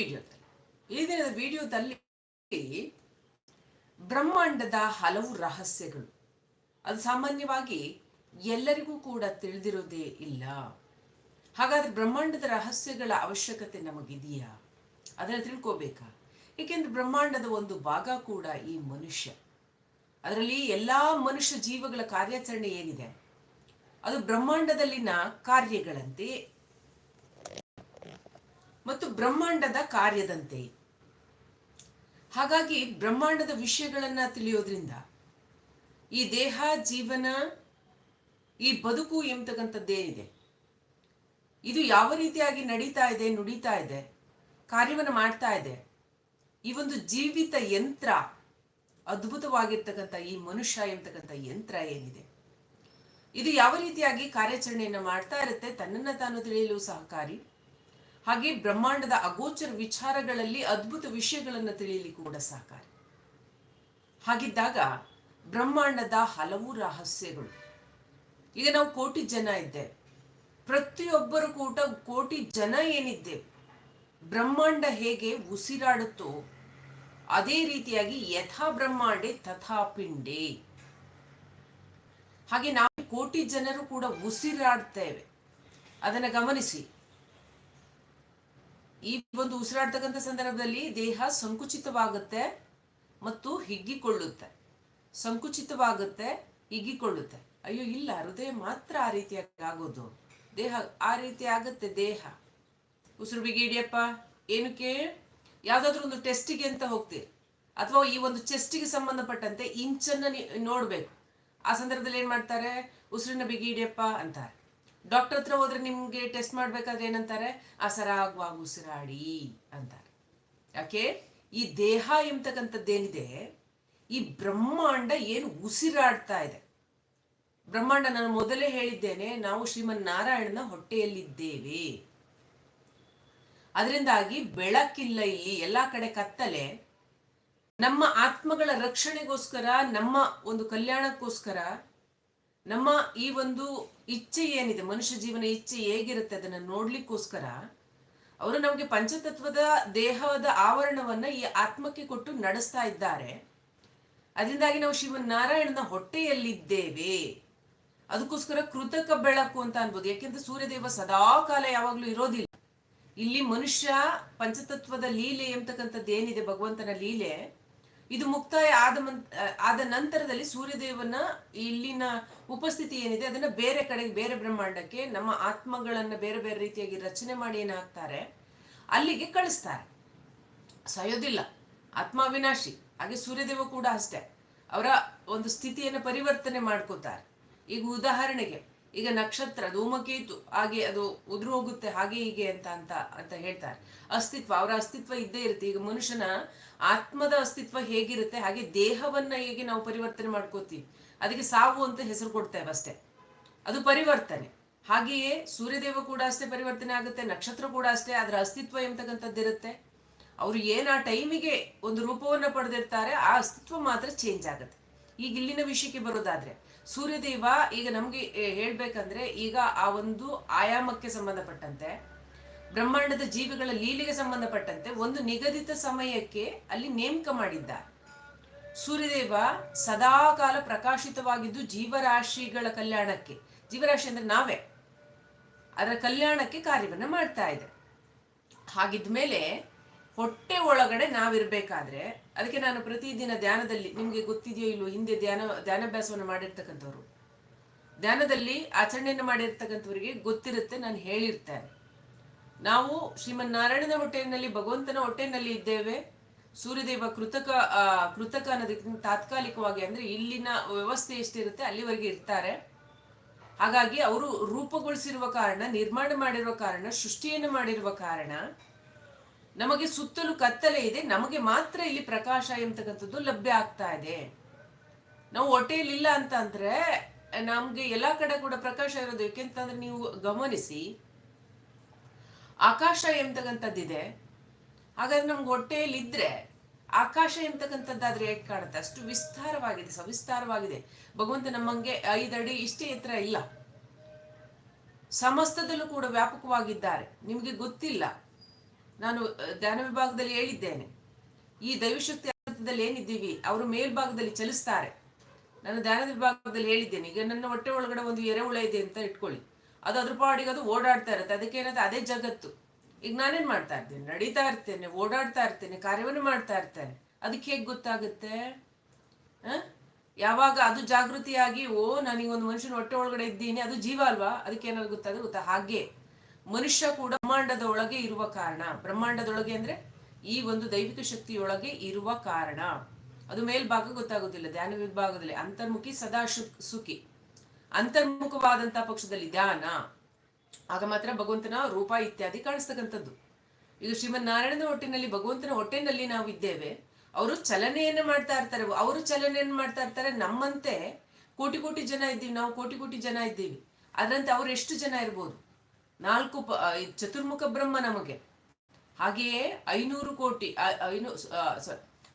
ವಿಡಿಯೋದಲ್ಲಿ. ಈ ದಿನದ ವಿಡಿಯೋದಲ್ಲಿ ಬ್ರಹ್ಮಾಂಡದ ಹಲವು ರಹಸ್ಯಗಳು. ಅದು ಸಾಮಾನ್ಯವಾಗಿ ಎಲ್ಲರಿಗೂ ಕೂಡ ತಿಳಿದಿರೋದೇ ಇಲ್ಲ. ಹಾಗಾದ್ರೆ ಬ್ರಹ್ಮಾಂಡದ ರಹಸ್ಯಗಳ ಅವಶ್ಯಕತೆ ನಮಗಿದೆಯಾ? ಅದನ್ನು ತಿಳ್ಕೋಬೇಕಾ? ಏಕೆಂದ್ರೆ ಬ್ರಹ್ಮಾಂಡದ ಒಂದು ಭಾಗ ಕೂಡ ಈ ಮನುಷ್ಯ. ಅದರಲ್ಲಿ ಎಲ್ಲಾ ಮನುಷ್ಯ ಜೀವಗಳ ಕಾರ್ಯಾಚರಣೆ ಏನಿದೆ? ಅದು ಬ್ರಹ್ಮಾಂಡದಲ್ಲಿನ ಕಾರ್ಯಗಳಂತೆ ಮತ್ತು ಬ್ರಹ್ಮಾಂಡದ ಕಾರ್ಯದಂತೆ. ಹಾಗಾಗಿ ಬ್ರಹ್ಮಾಂಡದ ವಿಷಯಗಳನ್ನು ತಿಳಿಯೋದ್ರಿಂದ ಈ ದೇಹ, ಜೀವನ, ಈ ಬದುಕು ಎಂಬತಕ್ಕಂಥದ್ದೇನಿದೆ ಇದು ಯಾವ ರೀತಿಯಾಗಿ ನಡೀತಾ ಇದೆ, ನುಡಿತಾ ಇದೆ, ಕಾರ್ಯವನ್ನು ಮಾಡ್ತಾ ಇದೆ, ಈ ಒಂದು ಜೀವಿತ ಯಂತ್ರ, ಅದ್ಭುತವಾಗಿರ್ತಕ್ಕಂಥ ಈ ಮನುಷ್ಯ ಎಂಬತಕ್ಕಂಥ ಯಂತ್ರ ಏನಿದೆ? ಇದು ಯಾವ ರೀತಿಯಾಗಿ ಕಾರ್ಯಾಚರಣೆಯನ್ನು ಮಾಡ್ತಾ ಇರುತ್ತೆ? ತನ್ನನ್ನು ತಾನು ತಿಳಿಯಲು ಸಹಕಾರಿ. ಹಾಗೆ ಬ್ರಹ್ಮಾಂಡದ ಅಗೋಚರ ವಿಚಾರಗಳಲ್ಲಿ ಅದ್ಭುತ ವಿಷಯಗಳನ್ನು ತಿಳಿಯಲಿ ಕೂಡ ಸಹಕಾರಿ ಹಾಗಿದ್ದಾಗ ಬ್ರಹ್ಮಾಂಡದ ಹಲವು ರಹಸ್ಯಗಳು. ಈಗ ನಾವು ಕೋಟಿ ಜನ ಇದ್ದೇವೆ. ಪ್ರತಿಯೊಬ್ಬರು ಕೂಡ ಕೋಟಿ ಜನ ಏನಿದ್ದೇವೆ ಬ್ರಹ್ಮಾಂಡ ಹೇಗೆ ಉಸಿರಾಡುತ್ತೋ ಅದೇ ರೀತಿಯಾಗಿ ಯಥಾ ಬ್ರಹ್ಮಾಂಡೆ ತಥಾ ಪಿಂಡೆ. ಹಾಗೆ ನಾವು ಕೋಟಿ ಜನರು ಕೂಡ ಉಸಿರಾಡ್ತೇವೆ. ಅದನ್ನು ಗಮನಿಸಿ. ಈ ಒಂದು ಉಸಿರಾಡ್ತಕ್ಕಂಥ ಸಂದರ್ಭದಲ್ಲಿ ದೇಹ ಸಂಕುಚಿತವಾಗುತ್ತೆ ಮತ್ತು ಹಿಗ್ಗಿಕೊಳ್ಳುತ್ತೆ. ಸಂಕುಚಿತವಾಗುತ್ತೆ, ಹಿಗ್ಗಿಕೊಳ್ಳುತ್ತೆ. ಅಯ್ಯೋ, ಇಲ್ಲ, ಹೃದಯ ಮಾತ್ರ ಆ ರೀತಿಯಾಗಿ ಆಗೋದು. ದೇಹ, ಆ ರೀತಿ ಆಗುತ್ತೆ ದೇಹ. ಉಸಿರು ಬಿಗಿಡಿಯಪ್ಪ ಏನಕ್ಕೆ? ಯಾವುದಾದ್ರೂ ಒಂದು ಟೆಸ್ಟಿಗೆ ಅಂತ ಹೋಗ್ತೀರಿ. ಅಥವಾ ಈ ಒಂದು ಚೆಸ್ಟಿಗೆ ಸಂಬಂಧಪಟ್ಟಂತೆ ಇಂಚನ್ನು ನೋಡಬೇಕು. ಆ ಸಂದರ್ಭದಲ್ಲಿ ಏನು ಮಾಡ್ತಾರೆ? ಉಸಿರಿನ ಬಿಗಿ ಹಿಡಿಯಪ್ಪ ಅಂತಾರೆ. ಡಾಕ್ಟರ್ ಹತ್ರ ಹೋದ್ರೆ ನಿಮ್ಗೆ ಟೆಸ್ಟ್ ಮಾಡ್ಬೇಕಾದ್ರೆ ಏನಂತಾರೆ? ಅಸರಾಗುವಾಗ ಉಸಿರಾಡಿ ಅಂತಾರೆ. ಯಾಕೆ? ಈ ದೇಹ ಎಂಬತಕ್ಕಂಥದ್ದೇನಿದೆ ಈ ಬ್ರಹ್ಮಾಂಡ ಏನು ಉಸಿರಾಡ್ತಾ ಇದೆ. ಬ್ರಹ್ಮಾಂಡ ನಾನು ಮೊದಲೇ ಹೇಳಿದ್ದೇನೆ, ನಾವು ಶ್ರೀಮನ್ ನಾರಾಯಣನ ಹೊಟ್ಟೆಯಲ್ಲಿದ್ದೇವೆ. ಅದರಿಂದಾಗಿ ಬೆಳಕಿಲ್ಲ ಇಲ್ಲಿ, ಎಲ್ಲಾ ಕಡೆ ಕತ್ತಲೆ. ನಮ್ಮ ಆತ್ಮಗಳ ರಕ್ಷಣೆಗೋಸ್ಕರ, ನಮ್ಮ ಒಂದು ಕಲ್ಯಾಣಕ್ಕೋಸ್ಕರ ನಮ್ಮ ಈ ಒಂದು ಇಚ್ಛೆ ಏನಿದೆ, ಮನುಷ್ಯ ಜೀವನ ಇಚ್ಛೆ ಹೇಗಿರುತ್ತೆ ಅದನ್ನ ನೋಡ್ಲಿಕ್ಕೋಸ್ಕರ ಅವರು ನಮಗೆ ಪಂಚತತ್ವದ ದೇಹದ ಆವರಣವನ್ನ ಈ ಆತ್ಮಕ್ಕೆ ಕೊಟ್ಟು ನಡೆಸ್ತಾ ಇದ್ದಾರೆ. ಅದರಿಂದಾಗಿ ನಾವು ಶಿವನಾರಾಯಣನ ನಾರಾಯಣನ ಹೊಟ್ಟೆಯಲ್ಲಿದ್ದೇವೆ. ಅದಕ್ಕೋಸ್ಕರ ಕೃತಕ ಬೆಳಕು ಅಂತ ಅನ್ಬೋದು. ಯಾಕೆಂದ್ರೆ ಸೂರ್ಯದೇವ ಸದಾ ಕಾಲ ಯಾವಾಗ್ಲೂ ಇರೋದಿಲ್ಲ. ಇಲ್ಲಿ ಮನುಷ್ಯ ಪಂಚತತ್ವದ ಲೀಲೆ ಎಂಬತಕ್ಕಂಥದ್ದು ಏನಿದೆ, ಭಗವಂತನ ಲೀಲೆ, ಇದು ಮುಕ್ತಾಯ ಆದ ಆದ ನಂತರದಲ್ಲಿ ಸೂರ್ಯದೇವನ ಇಲ್ಲಿನ ಉಪಸ್ಥಿತಿ ಏನಿದೆ, ಅದನ್ನ ಬೇರೆ ಕಡೆಗೆ ಬೇರೆ ಬ್ರಹ್ಮಾಂಡಕ್ಕೆ, ನಮ್ಮ ಆತ್ಮಗಳನ್ನ ಬೇರೆ ಬೇರೆ ರೀತಿಯಾಗಿ ರಚನೆ ಮಾಡಿ ಏನಾಗ್ತಾರೆ, ಅಲ್ಲಿಗೆ ಕಳಿಸ್ತಾರೆ. ಸಾಯೋದಿಲ್ಲ, ಆತ್ಮ ಅವಿನಾಶಿ, ಹಾಗೆ ಸೂರ್ಯದೇವ ಕೂಡ ಅಷ್ಟೇ. ಅವರ ಒಂದು ಸ್ಥಿತಿಯನ್ನು ಪರಿವರ್ತನೆ ಮಾಡ್ಕೋತಾರೆ. ಈಗ ಉದಾಹರಣೆಗೆ, ಈಗ ನಕ್ಷತ್ರ, ಧೂಮಕೇತು, ಹಾಗೆ ಅದು ಉದುರು ಹೋಗುತ್ತೆ, ಹಾಗೆ ಹೀಗೆ ಅಂತ ಅಂತ ಅಂತ ಹೇಳ್ತಾರೆ. ಅಸ್ತಿತ್ವ, ಅವರ ಅಸ್ತಿತ್ವ ಇದ್ದೇ ಇರುತ್ತೆ. ಈಗ ಮನುಷ್ಯನ ಆತ್ಮದ ಅಸ್ತಿತ್ವ ಹೇಗಿರುತ್ತೆ, ಹಾಗೆ ದೇಹವನ್ನ ಹೇಗೆ ನಾವು ಪರಿವರ್ತನೆ ಮಾಡ್ಕೋತೀವಿ? ಅದಕ್ಕೆ ಸಾವು ಅಂತ ಹೆಸರು ಕೊಡ್ತೇವೆ ಅಷ್ಟೇ. ಅದು ಪರಿವರ್ತನೆ. ಹಾಗೆಯೇ ಸೂರ್ಯದೇವ ಕೂಡ ಅಷ್ಟೇ ಪರಿವರ್ತನೆ ಆಗುತ್ತೆ, ನಕ್ಷತ್ರ ಕೂಡ ಅಷ್ಟೇ, ಅದರ ಅಸ್ತಿತ್ವ ಎಂಬತಕ್ಕಂಥದ್ದಿರುತ್ತೆ ಅವರು ಏನು ಆ ಟೈಮಿಗೆ ಒಂದು ರೂಪವನ್ನು ಪಡೆದಿರ್ತಾರೆ, ಆ ಅಸ್ತಿತ್ವ ಮಾತ್ರ ಚೇಂಜ್ ಆಗುತ್ತೆ. ಈಗ ಇಲ್ಲಿನ ವಿಷಯಕ್ಕೆ ಬರೋದಾದ್ರೆ, ಸೂರ್ಯದೇವ ಈಗ ನಮಗೆ ಹೇಳಬೇಕಂದ್ರೆ ಈಗ ಆ ಒಂದು ಆಯಾಮಕ್ಕೆ ಸಂಬಂಧಪಟ್ಟಂತೆ, ಬ್ರಹ್ಮಾಂಡದ ಜೀವಿಗಳ ಲೀಲೆಗೆ ಸಂಬಂಧಪಟ್ಟಂತೆ ಒಂದು ನಿಗದಿತ ಸಮಯಕ್ಕೆ ಅಲ್ಲಿ ನೇಮಕ ಮಾಡಿದ್ದಾರೆ. ಸೂರ್ಯದೇವ ಸದಾಕಾಲ ಪ್ರಕಾಶಿತವಾಗಿದ್ದು ಜೀವರಾಶಿಗಳ ಕಲ್ಯಾಣಕ್ಕೆ. ಜೀವರಾಶಿ ಅಂದ್ರೆ ನಾವೇ. ಅದರ ಕಲ್ಯಾಣಕ್ಕೆ ಕಾರ್ಯವನ್ನು ಮಾಡ್ತಾ ಇದೆ. ಹಾಗಿದ್ಮೇಲೆ ಹೊಟ್ಟೆ ಒಳಗಡೆ ನಾವಿರಬೇಕಾದ್ರೆ ಅದಕ್ಕೆ ನಾನು ಪ್ರತಿದಿನ ಧ್ಯಾನದಲ್ಲಿ, ನಿಮಗೆ ಗೊತ್ತಿದೆಯೋ ಇಲ್ಲೋ ಹಿಂದೆ ಧ್ಯಾನ, ಧ್ಯಾನಾಭ್ಯಾಸವನ್ನು ಮಾಡಿರ್ತಕ್ಕಂಥವ್ರು. ಧ್ಯಾನದಲ್ಲಿ ಆಚರಣೆಯನ್ನು ಮಾಡಿರ್ತಕ್ಕಂಥವ್ರಿಗೆ ಗೊತ್ತಿರುತ್ತೆ, ನಾನು ಹೇಳಿರ್ತೇನೆ. ನಾವು ಶ್ರೀಮನ್ ನಾರಾಯಣನ ಹೊಟ್ಟೆಯಲ್ಲಿ, ಭಗವಂತನ ಹೊಟ್ಟೆಯಲ್ಲಿ ಇದ್ದೇವೆ. ಸೂರ್ಯದೇವ ಕೃತಕ ಕೃತಕ ಅನ್ನೋದಕ್ಕಿಂತ ತಾತ್ಕಾಲಿಕವಾಗಿ ಅಂದ್ರೆ ಇಲ್ಲಿನ ವ್ಯವಸ್ಥೆ ಎಷ್ಟಿರುತ್ತೆ ಅಲ್ಲಿವರೆಗೆ ಇರ್ತಾರೆ. ಹಾಗಾಗಿ ಅವರು ರೂಪುಗೊಳಿಸಿರುವ ಕಾರಣ, ನಿರ್ಮಾಣ ಮಾಡಿರುವ ಕಾರಣ, ಸೃಷ್ಟಿಯನ್ನು ಮಾಡಿರುವ ಕಾರಣ, ನಮಗೆ ಸುತ್ತಲೂ ಕತ್ತಲೆ ಇದೆ, ನಮಗೆ ಮಾತ್ರ ಇಲ್ಲಿ ಪ್ರಕಾಶ ಎಂಬತಕ್ಕಂಥದ್ದು ಲಭ್ಯ ಆಗ್ತಾ ಇದೆ. ನಾವು ಹೊಟ್ಟೆಯಲ್ಲಿಲ್ಲ ಅಂತ ಅಂದ್ರೆ ನಮ್ಗೆ ಎಲ್ಲಾ ಕಡೆ ಕೂಡ ಪ್ರಕಾಶ ಇರೋದು ಯಾಕೆಂತಂದ್ರೆ ನೀವು ಗಮನಿಸಿ, ಆಕಾಶ ಎಂಬತಕ್ಕಂಥದ್ದಿದೆ. ಹಾಗಾದ್ರೆ ನಮ್ಗೆ ಹೊಟ್ಟೆಯಲ್ಲಿ ಇದ್ರೆ ಆಕಾಶ ಎಂತಕ್ಕಂಥದ್ದಾದ್ರೆ ಹೇಗೆ ಕಾಣುತ್ತೆ? ಅಷ್ಟು ವಿಸ್ತಾರವಾಗಿದೆ, ಸವಿಸ್ತಾರವಾಗಿದೆ. ಭಗವಂತ ನಮ್ಮಂಗೆ ಐದಡಿ ಇಷ್ಟೇ ಎತ್ತರ ಇಲ್ಲ. ಸಮಸ್ತದಲ್ಲೂ ಕೂಡ ವ್ಯಾಪಕವಾಗಿದ್ದಾರೆ. ನಿಮಗೆ ಗೊತ್ತಿಲ್ಲ. ನಾನು ಧ್ಯಾನ ವಿಭಾಗದಲ್ಲಿ ಹೇಳಿದ್ದೇನೆ. ಈ ದೈವಶಕ್ತಿ ಅರ್ಥದಲ್ಲಿ ಏನಿದ್ದೀವಿ, ಅವರು ಮೇಲ್ಭಾಗದಲ್ಲಿ ಚಲಿಸ್ತಾರೆ. ನಾನು ಧ್ಯಾನ ವಿಭಾಗದಲ್ಲಿ ಹೇಳಿದ್ದೇನೆ. ಈಗ ನನ್ನ ಹೊಟ್ಟೆ ಒಳಗಡೆ ಒಂದು ಎರೆಹುಳ ಇದೆ ಅಂತ ಇಟ್ಕೊಳ್ಳಿ. ಅದು ಅದ್ರ ಪಾಡಿಗೆ ಅದು ಓಡಾಡ್ತಾ ಇರುತ್ತೆ. ಅದಕ್ಕೆ ಏನಂತ, ಅದೇ ಜಗತ್ತು. ಈಗ ನಾನೇನು ಮಾಡ್ತಾ ಇರ್ತೇನೆ? ನಡೀತಾ ಇರ್ತೇನೆ, ಓಡಾಡ್ತಾ ಇರ್ತೇನೆ, ಕಾರ್ಯವನ್ನು ಮಾಡ್ತಾ ಇರ್ತೇನೆ. ಅದಕ್ಕೆ ಹೇಗೆ ಗೊತ್ತಾಗುತ್ತೆ? ಯಾವಾಗ ಅದು ಜಾಗೃತಿಯಾಗಿ, ಓ ನಾನೀಗ ಒಂದು ಮನುಷ್ಯನ ಹೊಟ್ಟೆ ಒಳಗಡೆ ಇದ್ದೀನಿ, ಅದು ಜೀವ ಅಲ್ವಾ? ಅದಕ್ಕೆ ಏನಾದ್ರು ಗೊತ್ತಾದ್ರೆ ಗೊತ್ತಾ? ಹಾಗೆ. ಮನುಷ್ಯ ಕೂಡ ಬ್ರಹ್ಮಾಂಡದ ಒಳಗೆ ಇರುವ ಕಾರಣ. ಬ್ರಹ್ಮಾಂಡದೊಳಗೆ ಅಂದ್ರೆ ಈ ಒಂದು ದೈವಿಕ ಶಕ್ತಿಯೊಳಗೆ ಇರುವ ಕಾರಣ. ಅದು ಮೇಲ್ಭಾಗ ಗೊತ್ತಾಗೋದಿಲ್ಲ, ಧ್ಯಾನ ವಿಭಾಗದಲ್ಲಿ. ಅಂತರ್ಮುಖಿ ಸದಾ ಸುಖಿ. ಅಂತರ್ಮುಖವಾದಂತಹ ಪಕ್ಷದಲ್ಲಿ ಧ್ಯಾನ. ಆಗ ಮಾತ್ರ ಭಗವಂತನ ರೂಪ ಇತ್ಯಾದಿ ಕಾಣಿಸ್ತಕ್ಕಂಥದ್ದು. ಈಗ ಶ್ರೀಮನ್ ನಾರಾಯಣನ ಹೊಟ್ಟಿನಲ್ಲಿ ಭಗವಂತನ ಹೊಟ್ಟೆನಲ್ಲಿ ನಾವು ಇದ್ದೇವೆ ಅವರು ಚಲನೆಯನ್ನು ಮಾಡ್ತಾ ಇರ್ತಾರೆ ಅವರು ಚಲನೆಯನ್ನು ಮಾಡ್ತಾ ಇರ್ತಾರೆ ನಮ್ಮಂತೆ ಕೋಟಿ ಕೋಟಿ ಜನ ಇದ್ದೀವಿ ನಾವು ಕೋಟಿ ಕೋಟಿ ಜನ ಇದ್ದೀವಿ ಅದರಂತೆ ಅವ್ರು ಎಷ್ಟು ಜನ ಇರ್ಬೋದು? ನಾಲ್ಕು ಚತುರ್ಮುಖ ಬ್ರಹ್ಮ ನಮಗೆ. ಹಾಗೆಯೇ ಐನೂರು ಕೋಟಿ ಆ,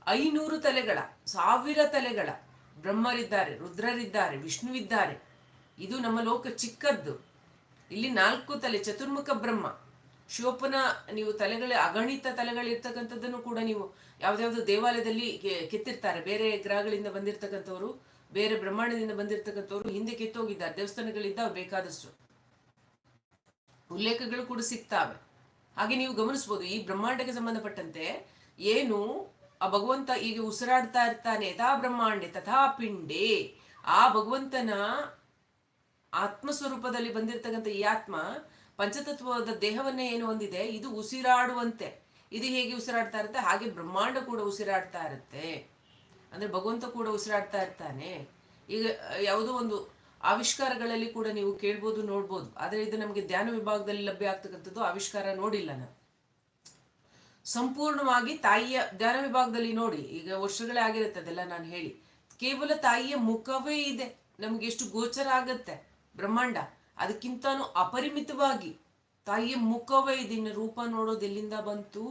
ಐನೂರು ತಲೆಗಳ ಸಾವಿರ ತಲೆಗಳ ಬ್ರಹ್ಮರಿದ್ದಾರೆ ರುದ್ರರಿದ್ದಾರೆ ವಿಷ್ಣುವಿದ್ದಾರೆ. ಇದು ನಮ್ಮ ಲೋಕ ಚಿಕ್ಕದ್ದು. ಇಲ್ಲಿ ನಾಲ್ಕು ತಲೆ, ಚತುರ್ಮುಖ ಬ್ರಹ್ಮ. ಶಿವಪ್ಪನ ನೀವು ತಲೆಗಳ, ಅಗಣಿತ ತಲೆಗಳಿರ್ತಕ್ಕಂಥದ್ದನ್ನು ಕೂಡ ನೀವು ಯಾವ್ದಾವ್ದು ದೇವಾಲಯದಲ್ಲಿ ಕೆತ್ತಿರ್ತಾರೆ. ಬೇರೆ ಗ್ರಹಗಳಿಂದ ಬಂದಿರತಕ್ಕಂಥವ್ರು, ಬೇರೆ ಬ್ರಹ್ಮಾಂಡದಿಂದ ಬಂದಿರತಕ್ಕಂಥವ್ರು ಹಿಂದೆ ಕೆತ್ತೋಗಿದ್ದಾರೆ. ದೇವಸ್ಥಾನಗಳಿದ್ದಾವೆ, ಬೇಕಾದಷ್ಟು. ಉಲ್ಲೇಖಗಳು ಕೂಡ ಸಿಗ್ತಾವೆ. ಹಾಗೆ ನೀವು ಗಮನಿಸ್ಬೋದು, ಈ ಬ್ರಹ್ಮಾಂಡಕ್ಕೆ ಸಂಬಂಧಪಟ್ಟಂತೆ ಏನು, ಆ ಭಗವಂತ ಈಗ ಉಸಿರಾಡ್ತಾ ಇರ್ತಾನೆ, ಯಥಾ ಬ್ರಹ್ಮಾಂಡೆ, ತಥಾ ಪಿಂಡೆ. ಆ ಭಗವಂತನ ಆತ್ಮ ಸ್ವರೂಪದಲ್ಲಿ ಬಂದಿರತಕ್ಕಂಥ ಈ ಆತ್ಮ ಪಂಚತತ್ವದ ದೇಹವನ್ನೇ ಏನು ಹೊಂದಿದೆ? ಇದು ಉಸಿರಾಡುವಂತೆ. ಇದು ಹೇಗೆ ಉಸಿರಾಡ್ತಾ ಇರುತ್ತೆ? ಹಾಗೆ ಬ್ರಹ್ಮಾಂಡ ಕೂಡ ಉಸಿರಾಡ್ತಾ ಇರುತ್ತೆ. ಅಂದ್ರೆ ಭಗವಂತ ಕೂಡ ಉಸಿರಾಡ್ತಾ ಇರ್ತಾನೆ. ಈಗ ಯಾವುದೋ ಒಂದು ಆವಿಷ್ಕಾರಗಳಲ್ಲಿ ಕೂಡ ನೀವು ಕೇಳ್ಬೋದು, ನೋಡ್ಬೋದು. ಆದರೆ ಇದು ನಮಗೆ ಧ್ಯಾನ ವಿಭಾಗದಲ್ಲಿ ಲಭ್ಯ ಆಗ್ತಕ್ಕಂಥದ್ದು ಆವಿಷ್ಕಾರ ನೋಡಿಲ್ಲ ನಾನು. ಸಂಪೂರ್ಣವಾಗಿ ತಾಯಿಯ ಧ್ಯಾನ ವಿಭಾಗದಲ್ಲಿ ನೋಡಿ. ಈಗ ವರ್ಷಗಳೇ ಆಗಿರುತ್ತೆ ಅದೆಲ್ಲ ನಾನು ಹೇಳಿ. ಕೇವಲ ತಾಯಿಯ ಮುಖವೇ ಇದೆ. ನಮ್ಗೆ ಎಷ್ಟು ಗೋಚರ ಆಗತ್ತೆ. ಬ್ರಹ್ಮಾಂಡ. ಅದಕ್ಕಿಂತಾನು ಅಪರಿಮಿತವಾಗಿ ತಾಯಿಯ ಮುಖವೇ ಇದನ್ನ ರೂಪ ನೋಡೋದು ಎಲ್ಲಿಂದ ಬಂತು?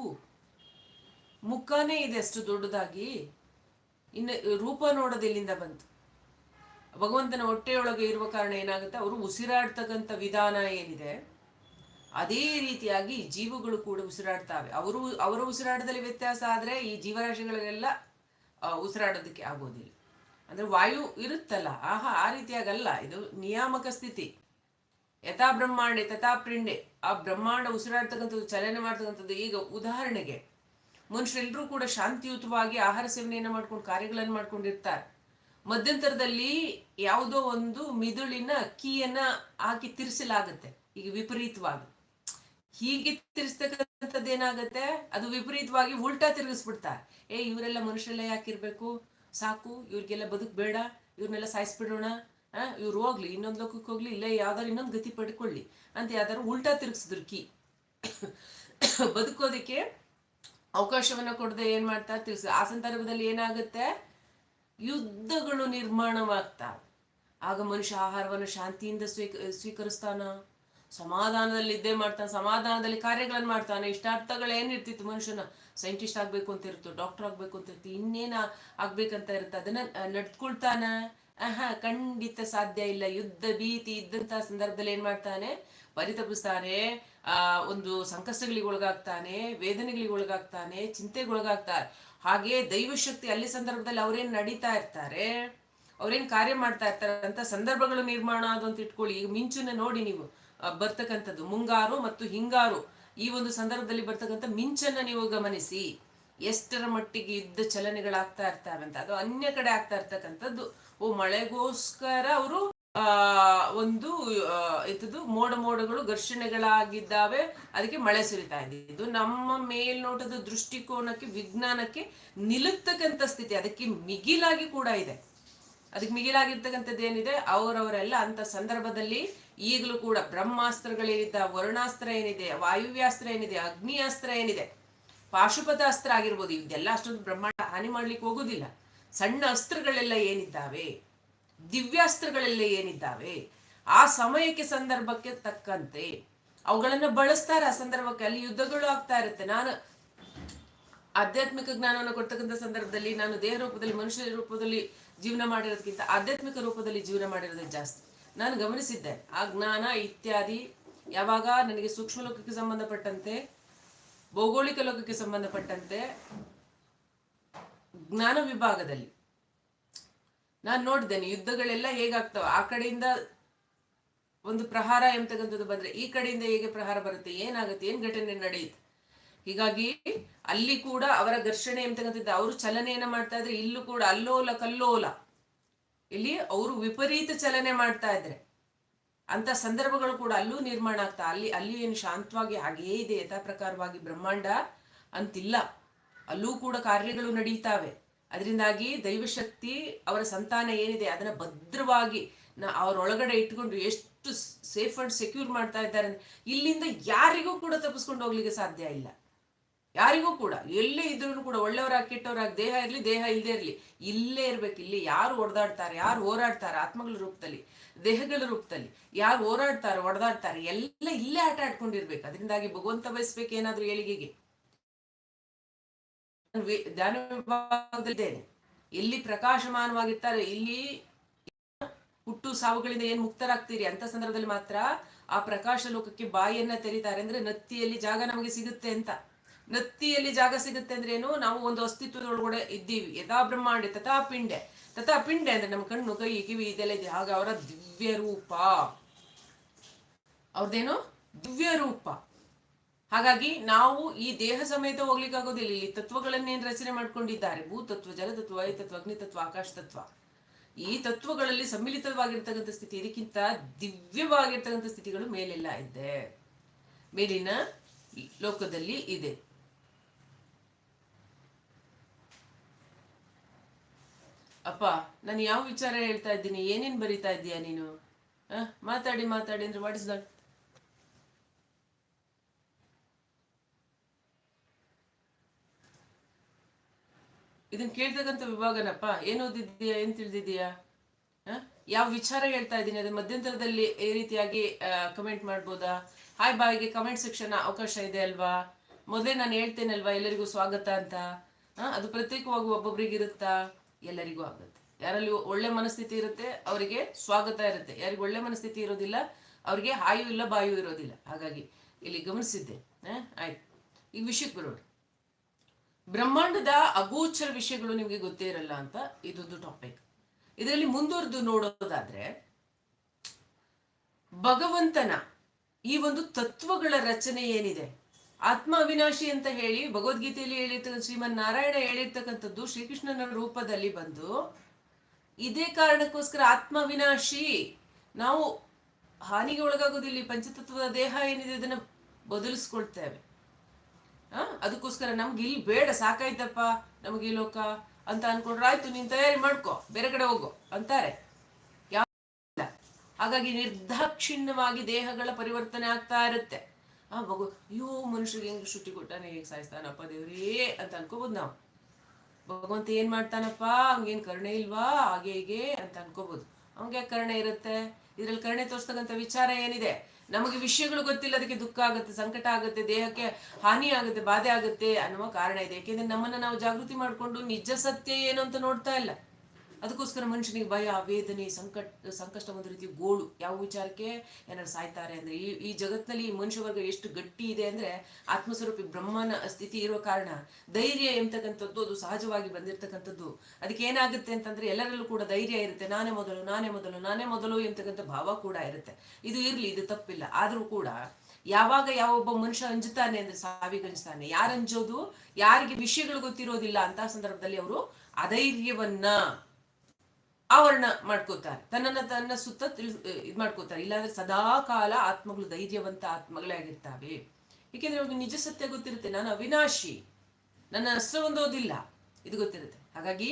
ಮುಖನೇ ಇದೆ ಅಷ್ಟು ದೊಡ್ಡದಾಗಿ. ಇನ್ನು ರೂಪ ನೋಡೋದು ಎಲ್ಲಿಂದ ಬಂತು? ಭಗವಂತನ ಹೊಟ್ಟೆಯೊಳಗೆ ಇರುವ ಕಾರಣ ಏನಾಗುತ್ತೆ? ಅವರು ಉಸಿರಾಡ್ತಕ್ಕಂಥ ವಿಧಾನ ಏನಿದೆ? ಅದೇ ರೀತಿಯಾಗಿ ಜೀವಗಳು ಕೂಡ ಉಸಿರಾಡ್ತಾವೆ. ಅವರು, ಅವರ ಉಸಿರಾಟದಲ್ಲಿ ವ್ಯತ್ಯಾಸ ಆದರೆ ಈ ಜೀವರಾಶಿಗಳಿಗೆಲ್ಲ ಉಸಿರಾಡೋದಕ್ಕೆ ಆಗೋದಿಲ್ಲ. ಅಂದ್ರೆ ವಾಯು ಇರುತ್ತಲ್ಲ, ಆಹಾ, ಆ ರೀತಿಯಾಗಲ್ಲ. ಇದು ನಿಯಾಮಕ ಸ್ಥಿತಿ. ಯಥಾ ಬ್ರಹ್ಮಾಂಡೆ, ತಥಾ ಪ್ರಿಂಡೆ ಆ ಬ್ರಹ್ಮಾಂಡ ಉಸಿರಾಡ್ತಕ್ಕಂಥದ್ದು, ಚಲನೆ ಮಾಡ್ತಕ್ಕಂಥದ್ದು ಈಗ ಉದಾಹರಣೆಗೆ, ಮನುಷ್ಯರೆಲ್ಲರೂ ಕೂಡ ಶಾಂತಿಯುತವಾಗಿ ಆಹಾರ ಸೇವನೆಯನ್ನು ಮಾಡ್ಕೊಂಡು, ಕಾರ್ಯಗಳನ್ನು ಮಾಡ್ಕೊಂಡಿರ್ತಾರೆ. ಮಧ್ಯಂತರದಲ್ಲಿ ಯಾವುದೋ ಒಂದು ಮಿದುಳಿನ ಕೀಯನ್ನ ಹಾಕಿ ತಿರ್ಸಲಾಗುತ್ತೆ, ಈಗ ವಿಪರೀತವಾಗಿ. ಹೀಗೆ ತಿರ್ಸ್ತಕ್ಕಂಥದ್ದು ಏನಾಗುತ್ತೆ? ಅದು ವಿಪರೀತವಾಗಿ ಉಲ್ಟಾ ತಿರುಗಿಸ್ಬಿಡ್ತಾರೆ. ಏ, ಇವರೆಲ್ಲ ಮನುಷ್ಯರೆಲ್ಲ ಯಾಕಿರ್ಬೇಕು? ಸಾಕು, ಇವ್ರಿಗೆಲ್ಲ ಬದುಕು ಬೇಡ ಇವ್ರನ್ನೆಲ್ಲ ಸಾಯಿಸ್ಬಿಡೋಣ ಇವ್ರು ಹೋಗ್ಲಿ, ಇನ್ನೊಂದು ಲೋಕಕ್ಕೆ ಹೋಗ್ಲಿ, ಇಲ್ಲ ಯಾವ್ದಾರು ಇನ್ನೊಂದು ಗತಿ ಪಡ್ಕೊಳ್ಳಿ ಅಂತ ಯಾವ್ದಾರು ಉಲ್ಟಾ ತಿರುಗಿಸಿದ್ರು ಕಿ. ಬದುಕೋದಕ್ಕೆ ಅವಕಾಶವನ್ನ ಕೊಡದೆ ಏನ್ ಮಾಡ್ತಾ ತಿಳಿಸ ಆ ಸಂದರ್ಭದಲ್ಲಿ ಏನಾಗುತ್ತೆ? ಯುದ್ಧಗಳು ನಿರ್ಮಾಣವಾಗ್ತಾವೆ ಆಗ ಮನುಷ್ಯ ಆಹಾರವನ್ನು ಶಾಂತಿಯಿಂದ ಸ್ವೀಕ, ಸ್ವೀಕರಿಸ್ತಾನ. ಸಮಾಧಾನದಲ್ಲಿ ಇದ್ದೇ ಮಾಡ್ತಾನೆ, ಸಮಾಧಾನದಲ್ಲಿ ಕಾರ್ಯಗಳನ್ನು ಮಾಡ್ತಾನೆ. ಇಷ್ಟಾರ್ಥಗಳು ಏನಿರ್ತಿತ್ತು ಮನುಷ್ಯನ? ಸೈಂಟಿಸ್ಟ್ ಆಗ್ಬೇಕು ಅಂತ ಇರುತ್ತೆ, ಡಾಕ್ಟರ್ ಆಗ್ಬೇಕು ಅಂತ ಇರುತ್ತೆ, ಇನ್ನೇನ ಆಗ್ಬೇಕಂತ ಇರುತ್ತೆ, ಅದನ್ನ ನಡ್ಕೊಳ್ತಾನ ಆಹಾ, ಖಂಡಿತ ಸಾಧ್ಯ ಇಲ್ಲ. ಯುದ್ಧ ಭೀತಿ ಇದ್ದಂತಹ ಸಂದರ್ಭದಲ್ಲಿ ಏನ್ ಮಾಡ್ತಾನೆ? ಪರಿತಪಿಸ್ತಾನೆ ಆ, ಒಂದು ಸಂಕಷ್ಟಗಳಿಗೆ ಒಳಗಾಗ್ತಾನೆ, ವೇದನೆಗಳಿಗೆ ಒಳಗಾಗ್ತಾನೆ ಚಿಂತೆಗೆ ಒಳಗಾಗ್ತಾರೆ ಹಾಗೆ ದೈವಶಕ್ತಿ ಅಲ್ಲಿ ಸಂದರ್ಭದಲ್ಲಿ ಅವ್ರೇನ್ ನಡೀತಾ ಇರ್ತಾರೆ, ಅವ್ರೇನ್ ಕಾರ್ಯ ಮಾಡ್ತಾ ಇರ್ತಾರೆ ಅಂತ ಸಂದರ್ಭಗಳು ನಿರ್ಮಾಣ ಅದು ಅಂತ ಇಟ್ಕೊಳ್ಳಿ. ಈಗ ಮಿಂಚುನ ನೋಡಿ ನೀವು ಬರ್ತಕ್ಕಂಥದ್ದು. ಮುಂಗಾರು ಮತ್ತು ಹಿಂಗಾರು. ಈ ಒಂದು ಸಂದರ್ಭದಲ್ಲಿ ಬರ್ತಕ್ಕಂಥ ಮಿಂಚನ್ನ ನೀವು ಗಮನಿಸಿ. ಎಷ್ಟರ ಮಟ್ಟಿಗೆ ಇದ್ದ ಚಲನೆಗಳಾಗ್ತಾ ಇರ್ತಾವೆ ಅಂತ. ಅದು ಅನ್ಯ ಕಡೆ ಆಗ್ತಾ ಇರ್ತಕ್ಕಂಥದ್ದು. ಓ ಮಳೆಗೋಸ್ಕರ ಅವರು ಆ ಒಂದು ಆ, ಮೋಡ ಮೋಡಗಳು ಘರ್ಷಣೆಗಳಾಗಿದ್ದಾವೆ. ಅದಕ್ಕೆ ಮಳೆ ಸುರಿತಾ ಇದೆ ಇದು ನಮ್ಮ ಮೇಲ್ನೋಟದ ದೃಷ್ಟಿಕೋನಕ್ಕೆ ವಿಜ್ಞಾನಕ್ಕೆ ನಿಲ್ಲುತ್ತಕ್ಕಂಥ ಸ್ಥಿತಿ. ಅದಕ್ಕೆ ಮಿಗಿಲಾಗಿ ಕೂಡ ಇದೆ. ಅದಕ್ಕೆ ಮಿಗಿಲಾಗಿರ್ತಕ್ಕಂಥದ್ದು ಏನಿದೆ? ಅವರವರೆಲ್ಲ ಅಂತ ಸಂದರ್ಭದಲ್ಲಿ ಈಗಲೂ ಕೂಡ ಬ್ರಹ್ಮಾಸ್ತ್ರಗಳೇನಿದ್ದ ವರುಣಾಸ್ತ್ರ ಏನಿದೆ, ವಾಯುವ್ಯಾಸ್ತ್ರ ಏನಿದೆ, ಅಗ್ನಿಯಾಸ್ತ್ರ ಏನಿದೆ ಪಾಶುಪತ ಅಸ್ತ್ರ ಆಗಿರ್ಬೋದು, ಇದೆಲ್ಲ ಅಷ್ಟೊಂದು ಬ್ರಹ್ಮಾಂಡ ಹಾನಿ ಮಾಡ್ಲಿಕ್ಕೆ ಹೋಗೋದಿಲ್ಲ. ಸಣ್ಣ ಅಸ್ತ್ರಗಳೆಲ್ಲ ಏನಿದ್ದಾವೆ? ದಿವ್ಯಾಸ್ತ್ರಗಳೆಲ್ಲ ಏನಿದ್ದಾವೆ? ಆ ಸಮಯಕ್ಕೆ ಸಂದರ್ಭಕ್ಕೆ ತಕ್ಕಂತೆ ಅವುಗಳನ್ನು ಬಳಸ್ತಾರೆ. ಆ ಸಂದರ್ಭಕ್ಕೆ ಅಲ್ಲಿ ಯುದ್ಧಗಳು ಆಗ್ತಾ ಇರುತ್ತೆ. ನಾನು ಆಧ್ಯಾತ್ಮಿಕ ಜ್ಞಾನವನ್ನು ಕೊಡ್ತಕ್ಕಂಥ ಸಂದರ್ಭದಲ್ಲಿ ನಾನು ದೇಹ ರೂಪದಲ್ಲಿ ಮನುಷ್ಯ ರೂಪದಲ್ಲಿ ಜೀವನ ಮಾಡಿರೋದಕ್ಕಿಂತ ಆಧ್ಯಾತ್ಮಿಕ ರೂಪದಲ್ಲಿ ಜೀವನ ಮಾಡಿರೋದೇ ಜಾಸ್ತಿ. ನಾನು ಗಮನಿಸಿದ್ದೆ. ಆ ಜ್ಞಾನ, ಇತ್ಯಾದಿ ಯಾವಾಗ ನನಗೆ ಸೂಕ್ಷ್ಮ ಲೋಕಕ್ಕೆ ಸಂಬಂಧಪಟ್ಟಂತೆ, ಭೌಗೋಳಿಕ ಲೋಕಕ್ಕೆ ಸಂಬಂಧಪಟ್ಟಂತೆ, ಜ್ಞಾನ ವಿಭಾಗದಲ್ಲಿ. ನಾನು ನೋಡಿದ್ದೇನೆ, ಯುದ್ಧಗಳೆಲ್ಲ ಹೇಗಾಗ್ತವೆ? ಆ ಕಡೆಯಿಂದ ಒಂದು ಪ್ರಹಾರ ಎಂತಕ್ಕಂಥದ್ದು ಬಂದರೆ, ಈ ಕಡೆಯಿಂದ ಹೇಗೆ ಪ್ರಹಾರ ಬರುತ್ತೆ, ಏನಾಗುತ್ತೆ, ಏನು ಘಟನೆ ನಡೆಯುತ್ತೆ? ಹೀಗಾಗಿ ಅಲ್ಲಿ ಕೂಡ ಅವರ ಘರ್ಷಣೆ ಎಂತಕ್ಕಂಥದ್ದು ಅವರು ಚಲನೆಯನ್ನು ಮಾಡ್ತಾ ಇದ್ರೆ, ಇಲ್ಲೂ ಕೂಡ ಅಲ್ಲೋಲ ಕಲ್ಲೋಲ. ಇಲ್ಲಿ ಅವರು ವಿಪರೀತ ಚಲನೆ ಮಾಡ್ತಾ ಇದ್ರೆ. ಅಂತ ಸಂದರ್ಭಗಳು ಕೂಡ ಅಲ್ಲೂ ನಿರ್ಮಾಣ ಆಗ್ತಾ, ಅಲ್ಲಿ ಅಲ್ಲಿ ಏನು ಶಾಂತವಾಗಿ ಹಾಗೇ ಇದೆ ಯಥಾ ಪ್ರಕಾರವಾಗಿ ಬ್ರಹ್ಮಾಂಡ ಅಂತಿಲ್ಲ. ಅಲ್ಲೂ ಕೂಡ ಕಾರ್ಯಗಳು ನಡೀತಾವೆ. ಅದರಿಂದಾಗಿ ದೈವಶಕ್ತಿ ಅವರ ಸಂತಾನ ಏನಿದೆ ಅದನ್ನ ಭದ್ರವಾಗಿ ನಾ ಅವರೊಳಗಡೆ ಇಟ್ಕೊಂಡು ಎಷ್ಟು ಸೇಫ್ ಅಂಡ್ ಸೆಕ್ಯೂರ್ ಮಾಡ್ತಾ ಇದ್ದಾರೆ. ಇಲ್ಲಿಂದ ಯಾರಿಗೂ ಕೂಡ ತಪ್ಪಿಸ್ಕೊಂಡು ಹೋಗ್ಲಿಕ್ಕೆ ಸಾಧ್ಯ ಇಲ್ಲ. ಯಾರಿಗೂ ಕೂಡ, ಎಲ್ಲೇ ಇದ್ರೂ ಕೂಡ ಒಳ್ಳೆಯವರಾಗಿ ಕೆಟ್ಟವರಾಗಿ ದೇಹ ಇರಲಿ, ದೇಹ ಇಲ್ಲದೆ ಇರಲಿ, ಇಲ್ಲೇ ಇರ್ಬೇಕು, ಇಲ್ಲಿ ಯಾರು ಹೊಡೆದಾಡ್ತಾರೆ ಯಾರು ಹೋರಾಡ್ತಾರೆ ಆತ್ಮಗಳ ರೂಪದಲ್ಲಿ, ದೇಹಗಳ ರೂಪದಲ್ಲಿ, ಯಾರು ಹೋರಾಡ್ತಾರೆ ಹೊಡೆದಾಡ್ತಾರೆ ಎಲ್ಲ ಇಲ್ಲೇ ಆಟ ಆಡ್ಕೊಂಡಿರ್ಬೇಕು. ಅದರಿಂದಾಗಿ ಭಗವಂತ ಬಯಸ್ಬೇಕು ಏನಾದ್ರೂ ಏಳಿಗೆಗೆ. ಧ್ಯಾನ ವಿಭಾಗದಲ್ಲಿದ್ದೇನೆ. ಎಲ್ಲಿ ಪ್ರಕಾಶಮಾನವಾಗಿರ್ತಾರೆ, ಇಲ್ಲಿ ಹುಟ್ಟು ಸಾವುಗಳಿಂದ ಏನ್ ಮುಕ್ತರಾಗ್ತೀರಿ? ಅಂತ ಸಂದರ್ಭದಲ್ಲಿ ಮಾತ್ರ ಆ ಪ್ರಕಾಶ ಲೋಕಕ್ಕೆ ಬಾಯಿಯನ್ನ ತೆರೀತಾರೆ ಅಂದ್ರೆ ನತ್ತಿಯಲ್ಲಿ ಜಾಗ ನಮಗೆ ಸಿಗುತ್ತೆ ಅಂತ. ನತ್ತಿಯಲ್ಲಿ ಜಾಗ ಸಿಗುತ್ತೆ ಅಂದ್ರೆ ಏನು? ನಾವು ಒಂದು ಅಸ್ತಿತ್ವದೊಳಗಡೆ ಇದ್ದೀವಿ. ಯಥಾ ಬ್ರಹ್ಮಾಂಡ, ತಥಾ ಪಿಂಡೆ. ತಥಾ ಪಿಂಡೆ ಅಂದ್ರೆ ನಮ್ಮ ಕಣ್ಣು, ಕೈ, ಕಿವಿ ಇದೆಲ್ಲ ಇದೆ ಹಾಗೆ ಅವರ ದಿವ್ಯ ರೂಪ. ಅವ್ರದ್ದೇನು? ದಿವ್ಯ ರೂಪ. ಹಾಗಾಗಿ ನಾವು ಈ ದೇಹ ಸಮೇತ ಹೋಗ್ಲಿಕ್ಕೆ ಆಗೋದಿಲ್ಲ. ಇಲ್ಲಿ ತತ್ವಗಳನ್ನೇನು ರಚನೆ ಮಾಡ್ಕೊಂಡಿದ್ದಾರೆ? ಭೂತತ್ವ, ಜಲತತ್ವ ವಾಯುತತ್ವ ಅಗ್ನಿತತ್ವ ಆಕಾಶ ತತ್ವ ಈ ತತ್ವಗಳಲ್ಲಿ ಸಮ್ಮಿಲಿತವಾಗಿರ್ತಕ್ಕಂಥ ಸ್ಥಿತಿ, ಇದಕ್ಕಿಂತ ದಿವ್ಯವಾಗಿರ್ತಕ್ಕಂಥ ಸ್ಥಿತಿಗಳು ಮೇಲೆಲ್ಲ ಇದೆ. ಮೇಲಿನ ಲೋಕದಲ್ಲಿ ಇದೆ. ಅಪ್ಪ, ನಾನು ಯಾವ ವಿಚಾರ ಹೇಳ್ತಾ ಇದ್ದೀನಿ? ಏನೇನು ಬರೀತಾ ಇದ್ದೀಯಾ ನೀನು? ಮಾತಾಡಿ ಮಾತಾಡಿ ಅಂದ್ರೆ ವಾಟ್ ಇಸ್ ದಟ್ ಇದನ್ನ ಕೇಳ್ತಕ್ಕಂಥ ವಿಭಾಗನಪ್ಪ, ಏನು ಓದಿದ್ದೀಯಾ, ಏನ್ ಆ? ಯಾವ ವಿಚಾರ ಹೇಳ್ತಾ ಇದ್ದೀನಿ? ಅದ್ರ ಮಧ್ಯಂತರದಲ್ಲಿ ಈ ರೀತಿಯಾಗಿ ಕಮೆಂಟ್ ಮಾಡ್ಬೋದಾ? ಹಾಯ್ ಬಾಯ್ಗೆ ಕಮೆಂಟ್ ಸೆಕ್ಷನ್ ಅವಕಾಶ ಇದೆ ಅಲ್ವಾ? ಮೊದಲೇ ನಾನು ಹೇಳ್ತೇನಲ್ವಾ, ಎಲ್ಲರಿಗೂ ಸ್ವಾಗತ ಅಂತ? ಅದು ಪ್ರತ್ಯೇಕವಾಗಿ ಒಬ್ಬೊಬ್ರಿಗೆ ಇರುತ್ತಾ ಎಲ್ಲರಿಗೂ ಆಗುತ್ತೆ. ಯಾರಲ್ಲಿ ಒಳ್ಳೆ ಮನಸ್ಥಿತಿ ಇರುತ್ತೆ, ಅವರಿಗೆ ಸ್ವಾಗತ ಇರುತ್ತೆ. ಯಾರಿಗೆ ಒಳ್ಳೆ ಮನಸ್ಥಿತಿ ಇರೋದಿಲ್ಲ, ಅವರಿಗೆ ಹಾಯು ಇಲ್ಲ, ಬಾಯು ಇರೋದಿಲ್ಲ. ಹಾಗಾಗಿ ಇಲ್ಲಿ ಗಮನಿಸಿದ್ದೆ. ಆಯ್ತು. ಈಗ ವಿಷಯಕ್ಕೆ ಬರೋಣ ಬ್ರಹ್ಮಾಂಡದ ಅಗೋಚರ ವಿಷಯಗಳು ನಿಮಗೆ ಗೊತ್ತೇ ಇರಲ್ಲ ಅಂತ ಇದೊಂದು ಟಾಪಿಕ್ ಇದರಲ್ಲಿ ಮುಂದುವರೆದು ನೋಡೋದಾದ್ರೆ, ಭಗವಂತನ ಈ ಒಂದು ತತ್ವಗಳ ರಚನೆ ಏನಿದೆ? ಆತ್ಮ ಅವಿನಾಶಿ ಅಂತ ಹೇಳಿ ಭಗವದ್ಗೀತೆಯಲ್ಲಿ ಹೇಳಿರ್ತಕ್ಕಂಥ ಶ್ರೀಮನ್ ನಾರಾಯಣ ಹೇಳಿರ್ತಕ್ಕಂಥದ್ದು ಶ್ರೀಕೃಷ್ಣನ ರೂಪದಲ್ಲಿ ಬಂದು ಇದೇ ಕಾರಣಕ್ಕೋಸ್ಕರ ಆತ್ಮ ವಿನಾಶಿ ನಾವು ಹಾನಿಗೆ ಒಳಗಾಗೋದಿಲ್ಲ ಪಂಚತತ್ವದ ದೇಹ ಏನಿದೆ ಅದನ್ನ ಬದಲಿಸ್ಕೊಳ್ತೇವೆ. ಆ, ಅದಕ್ಕೋಸ್ಕರ ನಮ್ಗೆ ಇಲ್ಲಿ ಬೇಡ, ಸಾಕಾಯ್ತಪ್ಪ, ನಮ್ಗೆ ಈ ಲೋಕ ಅಂತ ಅನ್ಕೊಂಡ್ರೆ ಆಯ್ತು, ನೀನ್ ತಯಾರಿ ಮಾಡ್ಕೋ, ಬೇರೆ ಕಡೆ ಹೋಗೋ ಅಂತಾರೆ. ಯಾವ ಹಾಗಾಗಿ ನಿರ್ದಾಕ್ಷಿಣ್ಯವಾಗಿ ದೇಹಗಳ ಪರಿವರ್ತನೆ ಆಗ್ತಾ ಇರುತ್ತೆ. ಆ ಮಗು, ಅಯ್ಯೋ, ಮನುಷ್ಯರಿಗೆ ಹೆಂಗ್ ಶುಟಿ ಕೊಟ್ಟಾನೆ, ಹೇಗೆ ಸಾಯಿಸ್ತಾನಪ್ಪ ದೇವ್ರೇ? ಅಂತ ಅನ್ಕೋಬಹುದು ನಾವು. ಭಗವಂತ ಏನ್ ಮಾಡ್ತಾನಪ್ಪ? ಅವ್ಗೇನ್ ಕರುಣೆ ಇಲ್ವಾ? ಹಾಗೆ ಹೀಗೆ ಅಂತ ಅನ್ಕೋಬಹುದು ಅವ್ಗೆ ಕರುಣೆ ಇರುತ್ತೆ? ಇದ್ರಲ್ಲಿ ಕರುಣೆ ತೋರಿಸ್ತಕ್ಕಂಥ ವಿಚಾರ ಏನಿದೆ? ನಮಗೆ ವಿಷಯಗಳು ಗೊತ್ತಿಲ್ಲ, ಅದಕ್ಕೆ ದುಃಖ ಆಗುತ್ತೆ, ಸಂಕಟ ಆಗುತ್ತೆ, ದೇಹಕ್ಕೆ ಹಾನಿ ಆಗುತ್ತೆ, ಬಾಧೆ ಆಗುತ್ತೆ ಅನ್ನುವ ಕಾರಣ ಇದೆ. ಯಾಕೆಂದ್ರೆ ನಮ್ಮನ್ನ ನಾವು ಜಾಗೃತಿ ಮಾಡಿಕೊಂಡು ನಿಜ ಸತ್ಯ ಏನು ಅಂತ ನೋಡ್ತಾ ಇಲ್ಲ. ಅದಕ್ಕೋಸ್ಕರ ಮನುಷ್ಯನಿಗೆ ಭಯ, ವೇದನೆ, ಸಂಕಟ, ಸಂಕಷ್ಟ ಒಂದು ರೀತಿ ಗೋಳು. ಯಾವ ವಿಚಾರಕ್ಕೆ ಏನಾದ್ರು ಸಾಯ್ತಾರೆ ಅಂದ್ರೆ, ಈ ಈ ಜಗತ್ತಿನಲ್ಲಿ ಈ ಮನುಷ್ಯ ವರ್ಗ ಎಷ್ಟು ಗಟ್ಟಿ ಇದೆ ಅಂದ್ರೆ, ಆತ್ಮಸ್ವರೂಪಿ ಬ್ರಹ್ಮನ ಸ್ಥಿತಿ ಇರೋ ಕಾರಣ, ಧೈರ್ಯ ಎಂತಕ್ಕಂಥದ್ದು ಅದು ಸಹಜವಾಗಿ ಬಂದಿರತಕ್ಕಂಥದ್ದು. ಅದಕ್ಕೆ ಏನಾಗುತ್ತೆ ಅಂತಂದ್ರೆ, ಎಲ್ಲರಲ್ಲೂ ಕೂಡ ಧೈರ್ಯ ಇರುತ್ತೆ. ನಾನೇ ಮೊದಲು ನಾನೇ ಮೊದಲು ನಾನೇ ಮೊದಲು ಎಂತಕ್ಕಂಥ ಭಾವ ಕೂಡ ಇರುತ್ತೆ. ಇದು ಇರ್ಲಿ, ಇದು ತಪ್ಪಿಲ್ಲ. ಆದ್ರೂ ಕೂಡ, ಯಾವಾಗ ಯಾವೊಬ್ಬ ಮನುಷ್ಯ ಅಂಜುತ್ತಾನೆ ಅಂದ್ರೆ ಸಾವಿಗೆ ಅಂಜುತ್ತಾನೆ. ಯಾರು ಅಂಜೋದು? ಯಾರಿಗೆ ವಿಷಯಗಳು ಗೊತ್ತಿರೋದಿಲ್ಲ ಅಂತ ಸಂದರ್ಭದಲ್ಲಿ ಅವರು ಅಧೈರ್ಯವನ್ನ ಆವರಣ ಮಾಡ್ಕೋತಾರೆ. ತನ್ನನ್ನು ತನ್ನ ಸುತ್ತ ತಿಳಿ ಇದು ಮಾಡ್ಕೋತಾರೆ. ಇಲ್ಲಾಂದ್ರೆ ಸದಾ ಕಾಲ ಆತ್ಮಗಳು ಧೈರ್ಯವಂತ ಆತ್ಮಗಳೇ ಆಗಿರ್ತಾವೆ. ಏಕೆಂದ್ರೆ ಅವ್ರಿಗೆ ನಿಜ ಸತ್ಯ ಗೊತ್ತಿರುತ್ತೆ. ನಾನು ಅವಿನಾಶಿ. ನನ್ನ ಅಸ್ತ್ರ ಹೊಂದೋದಿಲ್ಲ. ಇದು ಗೊತ್ತಿರುತ್ತೆ. ಹಾಗಾಗಿ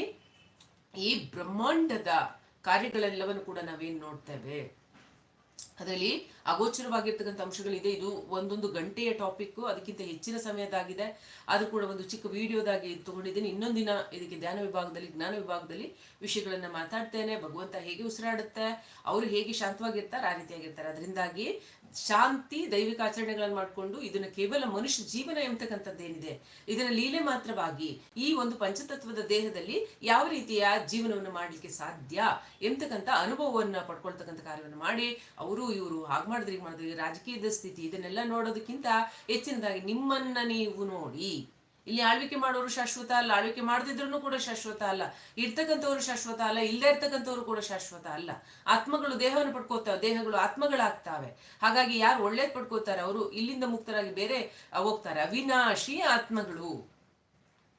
ಈ ಬ್ರಹ್ಮಾಂಡದ ಕಾರ್ಯಗಳೆಲ್ಲವನ್ನು ಕೂಡ ನಾವೇನು ನೋಡ್ತೇವೆ? ಅದರಲ್ಲಿ ಅಗೋಚರವಾಗಿರ್ತಕ್ಕಂಥ ಅಂಶಗಳಿದೆ. ಇದು ಒಂದೊಂದು ಗಂಟೆಯ ಟಾಪಿಕ್ ಅದಕ್ಕಿಂತ ಹೆಚ್ಚಿನ ಸಮಯದಾಗಿದೆ. ಅದು ಕೂಡ ಒಂದು ಚಿಕ್ಕ ವಿಡಿಯೋದಾಗಿ ತಗೊಂಡಿದ್ದೀನಿ. ಇನ್ನೊಂದಿನ ಇದಕ್ಕೆ ಧ್ಯಾನ ವಿಭಾಗದಲ್ಲಿ, ಜ್ಞಾನ ವಿಭಾಗದಲ್ಲಿ ವಿಷಯಗಳನ್ನ ಮಾತಾಡ್ತೇನೆ. ಭಗವಂತ ಹೇಗೆ ಉಸಿರಾಡುತ್ತೆ, ಅವರು ಹೇಗೆ ಶಾಂತವಾಗಿರ್ತಾರೆ, ಆ ರೀತಿಯಾಗಿರ್ತಾರೆ. ಅದರಿಂದಾಗಿ ಶಾಂತಿ, ದೈವಿಕ ಆಚರಣೆಗಳನ್ನು ಮಾಡಿಕೊಂಡು ಇದನ್ನ ಕೇವಲ ಮನುಷ್ಯ ಜೀವನ ಎಂಬತಕ್ಕಂಥದ್ದೇನಿದೆ ಇದನ್ನ ಲೀಲೆ ಮಾತ್ರವಾಗಿ ಈ ಒಂದು ಪಂಚತತ್ವದ ದೇಹದಲ್ಲಿ ಯಾವ ರೀತಿಯ ಜೀವನವನ್ನು ಮಾಡಲಿಕ್ಕೆ ಸಾಧ್ಯ ಎಂಬತಕ್ಕಂಥ ಅನುಭವವನ್ನ ಪಡ್ಕೊಳ್ತಕ್ಕಂಥ ಕಾರ್ಯವನ್ನು ಮಾಡಿ, ಅವರು ಇವರು ಹಾಗೆ ಮಾಡಿದ್ರೆ ಮಾಡಿದ್ರೆ ರಾಜಕೀಯದ ಸ್ಥಿತಿ ಇದನ್ನೆಲ್ಲ ನೋಡೋದಕ್ಕಿಂತ ಹೆಚ್ಚಿನದಾಗಿ ನಿಮ್ಮನ್ನ ನೀವು ನೋಡಿ. ಇಲ್ಲಿ ಆಳ್ವಿಕೆ ಮಾಡೋರು ಶಾಶ್ವತ ಅಲ್ಲ, ಆಳ್ವಿಕೆ ಮಾಡದಿದ್ರು ಕೂಡ ಶಾಶ್ವತ ಅಲ್ಲ, ಇರ್ತಕ್ಕಂಥವ್ರು ಶಾಶ್ವತ ಅಲ್ಲ ಇಲ್ಲದೆ ಇರ್ತಕ್ಕಂಥವ್ರು ಕೂಡ ಶಾಶ್ವತ ಅಲ್ಲ. ಆತ್ಮಗಳು ದೇಹವನ್ನು ಪಡ್ಕೋತಾವೆ, ದೇಹಗಳು ಆತ್ಮಗಳಾಗ್ತಾವೆ. ಹಾಗಾಗಿ ಯಾರು ಒಳ್ಳೇದ್ ಪಡ್ಕೋತಾರೆ, ಅವರು ಇಲ್ಲಿಂದ ಮುಕ್ತರಾಗಿ ಬೇರೆ ಹೋಗ್ತಾರೆ. ಅವಿನಾಶಿ ಆತ್ಮಗಳು.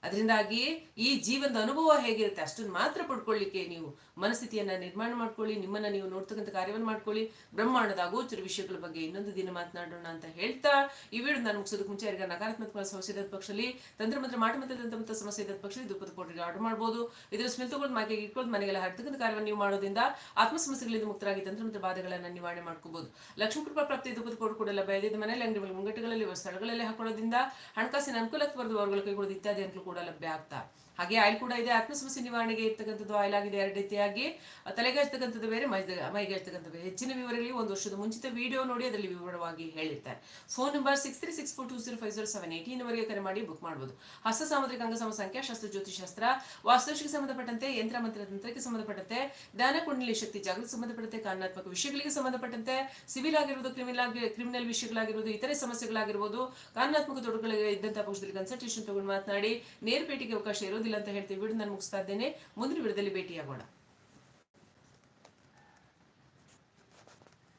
ಅದರಿಂದಾಗಿ ಈ ಜೀವನದ ಅನುಭವ ಹೇಗಿರುತ್ತೆ ಅಷ್ಟನ್ನು ಮಾತ್ರ ಪಡ್ಕೊಳ್ಳಿಕ್ಕೆ ನೀವು ಮನಸ್ಥಿತಿಯನ್ನ ನಿರ್ಮಾಣ ಮಾಡ್ಕೊಳ್ಳಿ, ನಿಮ್ಮನ್ನ ನೀವು ನೋಡ್ತಕ್ಕಂಥ ಕಾರ್ಯವನ್ನು ಮಾಡ್ಕೊಳ್ಳಿ. ಬ್ರಹ್ಮಾಂಡದ ಅಗೋಚರ ವಿಷಯಗಳ ಬಗ್ಗೆ ಇನ್ನೊಂದು ದಿನ ಮಾತನಾಡೋಣ ಅಂತ ಹೇಳ್ತಾ ಈ ವಿಡಿಯೋ ನಾನು ಮುಗಿಸೋದಕ್ಕೆ ಮುಂಚೆ ಯಾರಿಗ ನಕಾರಾತ್ಮಕ ಸಮಸ್ಯೆ ಇದ್ದ ಪಕ್ಷದಲ್ಲಿ ತಂತ್ರಮಂತ್ರ ಮಾಟ ಮತ್ತೆ ಸಮಸ್ಯೆ ಇದ್ದ ಪಕ್ಷದಲ್ಲಿ ದುಪ್ಪದ ಕೋಟಿಗೆ ಆರ್ಡರ್ ಮಾಡ್ಬೋದು. ಇದರ ಸ್ಮೆಲ್ ಮಾಕೆ ಇಟ್ಕೊಂಡು ಮನೆಗೆಲ್ಲ ಹರ್ತಕ್ಕಂಥ ಕಾರ್ಯವನ್ನು ನೀವು ಮಾಡೋದ್ರಿಂದ ಆತ್ಮ ಸಮಸ್ಯೆಗಳಿಂದ ಮುಕ್ತರಾಗಿ ತಂತ್ರಮಂತ್ರ ಬಾಧೆಗಳನ್ನು ನಿವಾರಣೆ ಮಾಡ್ಕೋಬಹುದು ಲಕ್ಷ್ಮೀ ಕೃಪಾ ಪ್ರಾಪ್ತಿ ದುಪ್ಪದ ಕೋಟು ಕೂಡ ಲಭ್ಯ ಇದೆ ಮನೆಯಲ್ಲಿ ಅಂಗಡಿಗಳು ಮುಂಗಟ್ಟುಗಳಲ್ಲಿ ಸ್ಥಳಗಳಲ್ಲಿ ಹಾಕೊಳ್ಳೋದ್ರಿಂದ ಹಣಕಾಸಿನ ಅನುಕೂಲಕ್ಕೆ ಬರೆದು, ಅವರುಗಳ ಕೈಗೊಳ್ಳೋದು ಇತ್ಯಾದಿ ಅಂತಲೂ ಕೂಡ ಲಭ್ಯ ಆಗ್ತಾ ಹಾಗೆ ಆಯಿಲ್ ಕೂಡ ಇದೆ. ಆತ್ಮ ಸಮಸ್ಯೆ ನಿವಾರಣೆಗೆ ಇರ್ತಕ್ಕಂಥದ್ದು ಆಯಿಲ್ ಆಗಿದೆ ಎರಡು ರೀತಿಯಾಗಿ. ತಲೆಗೆ ಹಚ್ಚತಕ್ಕಂಥದ್ದು ಬೇರೆ ಮೈಗೆ ಹಚ್ಚತಕ್ಕಂಥದ್ದು ಬೇರೆ. ಹೆಚ್ಚಿನ ವಿವರಗಳಿಗೆ ಒಂದು ವರ್ಷದ ಮುಂಚಿತ ವಿಡಿಯೋ ನೋಡಿ ಅದರಲ್ಲಿ ವಿವರವಾಗಿ ಹೇಳಿರ್ತಾರೆ. Phone number six three six four two zero five zero seven eight ನಂಬರ್ಗೆ ಕರೆ ಮಾಡಿ ಬುಕ್ ಮಾಡಬಹುದು ಹಸ್ತ ಸಾಮುದ್ರಿಕ ಅಂಗಸಮ ಸಂಖ್ಯಾಶಾಸ್ತ್ರ ಜ್ಯೋತಿಷಾಸ್ತ್ರ ವಾಸ್ತುಶಕ್ಕೆ ಸಂಬಂಧಪಟ್ಟಂತೆ ಯಂತ್ರ ಮಂತ್ರ ತಂತ್ರಕ್ಕೆ ಸಂಬಂಧಪಟ್ಟಂತೆ, ಜ್ಞಾನ ಕುಂಡಲಿ ಶಕ್ತಿ, ಜಾಗೃತಿ ಸಂಬಂಧಪಟ್ಟಂತೆ, ಕಾನೂನಾತ್ಮಕ ವಿಷಯಗಳಿಗೆ ಸಂಬಂಧಪಟ್ಟಂತೆ, ಸಿವಿಲ್ ಆಗಿರುವುದು ಕ್ರಿಮಿನಲ್ ಕ್ರಿಮಿನಲ್ ವಿಷಯಗಳಾಗಿರ್ಬೋದು, ಇತರೆ ಸಮಸ್ಯೆಗಳಾಗಿರ್ಬೋದು, ಕಾನೂನಾತ್ಮಕ ತೊಡರುಗಳಿಗೆ ಇದ್ದಂತಹ ಪಕ್ಷದಲ್ಲಿ ಕನ್ಸಲ್ಟೇಷನ್ ತಗೊಂಡು ಮಾತನಾಡಿ, ನೇರ ಅವಕಾಶ ಅವಕಾಶ ಇರೋದಿಲ್ಲ ಅಂತ ಹೇಳ್ತೀವಿ. ವಿಡಿಯೋ ನಾನು ಮುಗಿಸ್ತಾ ಇದ್ದೇನೆ. ಮುಂದಿನ ವಿಡಿಯೋದಲ್ಲಿ ಭೇಟಿಯಾಗೋಣ.